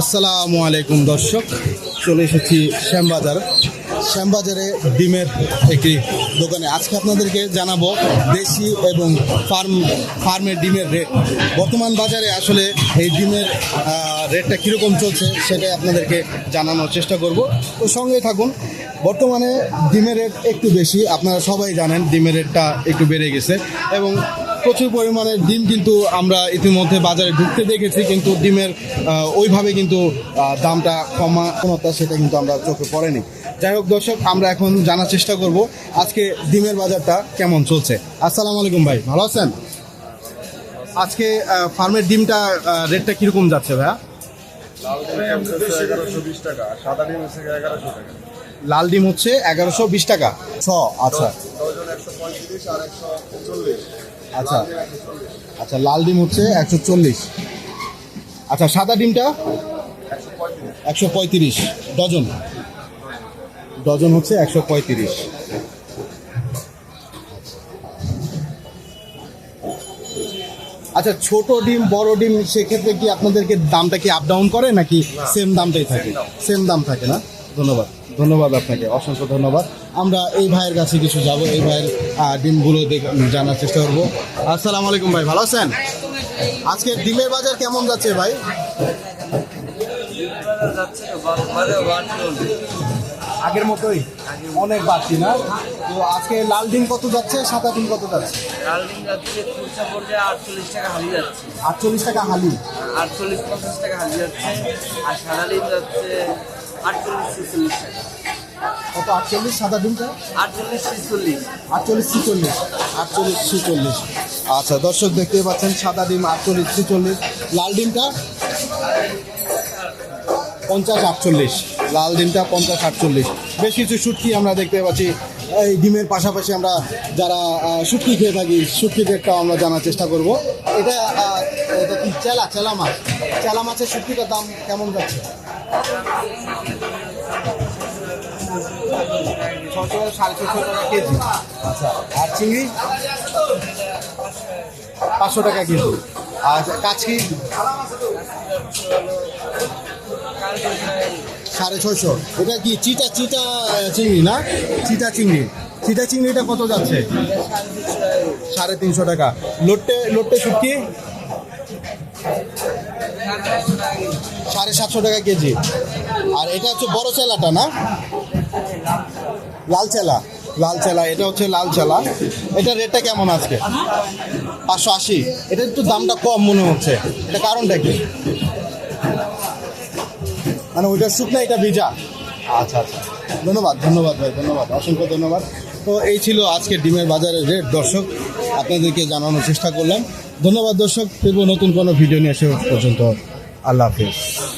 আসসালামু আলাইকুম দর্শক, চলে এসেছি শ্যামবাজার। শ্যামবাজারে ডিমের একটি দোকানে। আজকে আপনাদেরকে জানাব দেশি এবং ফার্ম ফার্মের ডিমের রেট। বর্তমান বাজারে আসলে এই ডিমের রেটটা কীরকম চলছে সেটাই আপনাদেরকে জানানোর চেষ্টা করব। তো সঙ্গে থাকুন, বর্তমানে ডিমের রেট একটু বেশি। আপনারা সবাই জানেন ডিমের রেটটা একটু বেড়ে গেছে এবং প্রচুর পরিমাণে ডিম কিন্তু আমরা ইতিমধ্যে বাজারে ঢুকতে দেখেছি, কিন্তু ডিমের ওইভাবে কিন্তু দামটা কমা কোনোটা সেটা কিন্তু আমরা চোখে পড়েনি। যাই হোক দর্শক, আমরা এখন জানার চেষ্টা করব আজকে ডিমের বাজারটা কেমন চলছে। আসসালামু আলাইকুম ভাই, ভালো আছেন? আজকে ফার্মের ডিমটা রেটটা কীরকম যাচ্ছে ভাইয়া? লাল ডিম হচ্ছে এগারোশো বিশ টাকা। ছ আচ্ছা। আচ্ছা। আচ্ছা লাল ডিম হচ্ছে একশো চল্লিশ। আচ্ছা সাদা ডিমটা? একশো পঁয়ত্রিশ। ডজন? ডজন হচ্ছে একশো পঁয়ত্রিশ। আচ্ছা ছোট ডিম বড় ডিম সেক্ষেত্রে কি আপনাদেরকে দামটা কি আপ ডাউন করে নাকি সেম দামটাই থাকে? সেম দাম থাকে না? ধন্যবাদ। ধন্যবাদ আপনাকে অসংখ্য ধন্যবাদ। আমরা এই ভাইয়ের কাছে কিছু যাব এই ভাইয়ের ডিমগুলো দেখ জানার চেষ্টা করব। আসসালামু আলাইকুম ভাই ভালো আছেন? আজকে ডিমের বাজার কেমন যাচ্ছে ভাই। আগের মতোই অনেক বাড়তি না? তো আজকে লাল ডিম কত যাচ্ছে সাদা ডিম কত যাচ্ছে? লাল ডিম যাচ্ছে খুচরা পর্যায়ে আটচল্লিশ টাকা হালি যাচ্ছে। আটচল্লিশ টাকা হালি। আটচল্লিশ পঞ্চাশ টাকা হালি যাচ্ছে আর সাদা ডিম যাচ্ছে আটচল্লিশ ছেচল্লিশ টাকা। কত আটচল্লিশ সাদা ডিমটা আটচল্লিশ ছেচল্লিশ। আটচল্লিশ ছিচল্লিশ। আটচল্লিশ ছিচল্লিশ। আচ্ছা দর্শক দেখতে পাচ্ছেন সাদা ডিম আটচল্লিশ ছিচল্লিশ। লাল ডিমটা? পঞ্চাশ আটচল্লিশ। লাল ডিমটা পঞ্চাশ আটচল্লিশ। বেশ কিছু শুটকি আমরা দেখতে পাচ্ছি। এই ডিমের পাশাপাশি আমরা যারা শুটকি খেয়ে থাকি শুটকি রেটটাও আমরা জানার চেষ্টা করব। এটা এটা কি চেলা চেলা মাছ? চেলা মাছের শুটকিটার দাম কেমন যাচ্ছে? ছশো সাড়ে ছশো টাকা কেজি। আচ্ছা। আর চিংড়ি? পাঁচশো টাকা কেজি। আর কাচকি? সাড়ে ছয়শো এটা কি চিটা চিটা চিংড়ি না? চিটা চিংড়ি। চিটা চিংড়িটা কত যাচ্ছে? সাড়ে তিনশো টাকা। লোট্টে লোট্টে শুটকি? সাড়ে সাতশো টাকা কেজি। আর এটা হচ্ছে বড় চেলাটা না? লাল চেলা লাল চেলা এটা হচ্ছে লাল চেলা এটা রেটটা কেমন আজকে? পাঁচশো আশি। এটা একটু দামটা কম মনে হচ্ছে। এটা কারণটা কি? মানে ওইটা শুকনা এটা ভিজা। আচ্ছা আচ্ছা। ধন্যবাদ ধন্যবাদ ভাই ধন্যবাদ অসংখ্য ধন্যবাদ। তো এই ছিল আজকে ডিমের বাজারের রেট। দর্শক আপনাদেরকে জানানোর চেষ্টা করলাম। ধন্যবাদ দর্শক ফিরবো নতুন কোনো ভিডিও নিয়ে আসে পর্যন্ত। আল্লাহ হাফিজ।